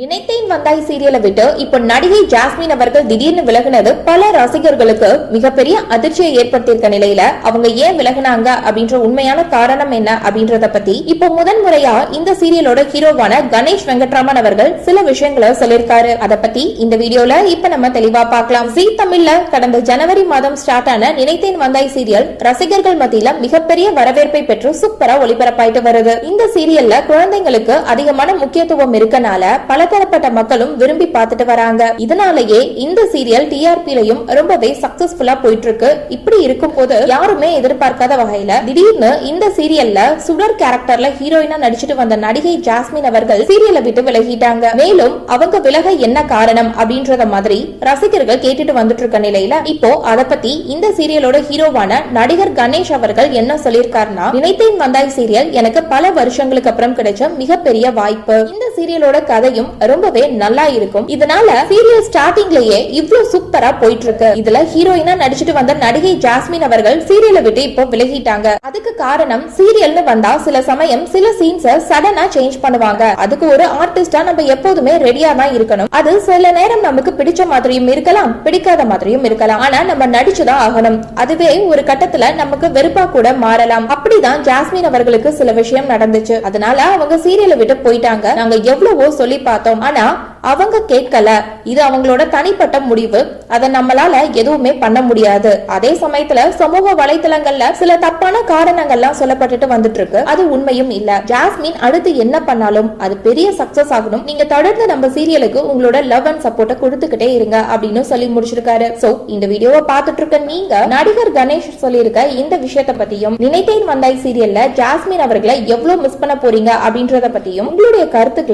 நினைத்தேன் வந்தாய் சீரியலை விட்டு இப்போ நடிகை ஜாஸ்மின் அவர்கள் திடீர்னு விலகுனது பல ரசிகர்களுக்கு மிகப்பெரிய அதிர்ச்சியை ஏற்படுத்தியிருக்க நிலையில அவங்க ஏன் விலகுனாங்க அப்படின்ற உண்மையான காரணம் என்ன அப்படின்றத பத்தி இப்போ முதன்முறையா இந்த சீரியலோட ஹீரோவான கணேஷ் வெங்கட்ராமன் அவர்கள் சில விஷயங்களை சொல்லியிருக்காரு. அத பத்தி இந்த வீடியோல இப்ப நம்ம தெளிவா பார்க்கலாம். ஜி தமிழ்ல கடந்த ஜனவரி மாதம் ஸ்டார்ட் ஆன நினைத்தேன் வந்தாய் சீரியல் ரசிகர்கள் மத்தியில மிகப்பெரிய வரவேற்பை பெற்று சூப்பரா ஒளிபரப்பாயிட்டு வருது. இந்த சீரியல்ல குழந்தைங்களுக்கு அதிகமான முக்கியத்துவம் இருக்கனால பல பலதரப்பட்ட மக்களும் விரும்பி பார்த்துட்டு வராங்க. இதனாலேயே இந்த சீரியல் டிஆர்பிலையும் ரொம்பவே சக்சஸ்ஃபுல்லா போயிட்டு இருக்கு இப்படி இருக்கும் போது யாருமே எதிர்பார்க்காத வகையில திடீர்னு இந்த சீரியல்ல சுடர் கேரக்டர்ல ஹீரோயினா நடிச்சிட்டு வந்த நடிகை ஜாஸ்மின் அவர்கள் சீரியலை விட்டு விலகிட்டாங்க. மேலும் அவங்க விலக என்ன காரணம் அப்படின்றத மாதிரி ரசிகர்கள் கேட்டுட்டு வந்துட்டு இருக்க நிலையில இப்போ அத பத்தி இந்த சீரியலோட ஹீரோவான நடிகர் கணேஷ் அவர்கள் என்ன சொல்லியிருக்காருன்னா நினைத்தேன் வந்தாய் சீரியல் எனக்கு பல வருஷங்களுக்கு அப்புறம் கிடைச்ச மிகப்பெரிய வாய்ப்பு. இந்த சீரியலோட கதையும் ரொம்பவே நல்லா இருக்கும். இதனால சீரியல் ஸ்டார்டிங்லயே இவ்ளோ சூப்பரா போயிட்டு இருக்கு இதுல ஹீரோயினா நடிச்சிட்டு வந்த நடிகை ஜாஸ்மின் அவர்கள் சீரியலை விட்டு இப்போ விலகிட்டாங்க. அதுக்கு காரணம் சீரியல்னு வந்தா சில சமயம் சில சீன்ஸ சடனா சேஞ்ச் பண்ணுவாங்க. அதுக்கு ஒரு ஆர்டிஸ்டா நம்ம எப்போதுமே ரெடியா தான் இருக்கணும். அது சில நேரம் நமக்கு பிடிச்ச மாதிரியும் இருக்கலாம் பிடிக்காத மாதிரியும் இருக்கலாம். ஆனா நம்ம நடிச்சுதான் ஆகணும். அதுவே ஒரு கட்டத்துல நமக்கு வெறுப்பா கூட மாறலாம். அப்படிதான் ஜாஸ்மின் அவர்களுக்கு சில விஷயம் நடந்துச்சு. அதனால அவங்க சீரியலை விட்டு போயிட்டாங்க. நாங்க எவ்வளவோ சொல்லி பார்த்தோம். ஆனா அவங்க கேட்கல. இது அவங்களோட தனிப்பட்ட முடிவு. அதை நம்மளால எதுவுமே பண்ண முடியாது. அதே சமயத்துல சமூக வலைதளங்கள்ல சில தப்பான காரணங்கள்லாம் சொல்லப்பட்டுட்டு வந்துட்டு இருக்கு அது உண்மையும் இல்ல. ஜாஸ்மின் அடுத்து என்ன பண்ணாலும் அது பெரிய சக்சஸ் ஆகணும். நீங்க தொடர்ந்து நம்ம சீரியலுக்கு உங்களோட லவ் அண்ட் சப்போர்ட்டை கொடுத்துக்கிட்டே இருங்க அப்படின்னு சொல்லி முடிச்சிருக்காரு. சோ இந்த வீடியோவை பார்த்துட்டு இருக்க நீங்க நடிகர் கணேஷ் சொல்லியிருக்க இந்த விஷயத்த பத்தியும் நினைத்தேன் வந்தாய் சீரியல்ல ஜாஸ்மின் அவர்களை எவ்வளவு மிஸ் பண்ண போறீங்க அப்படின்றத பத்தியும் உங்களுடைய கருத்துக்களை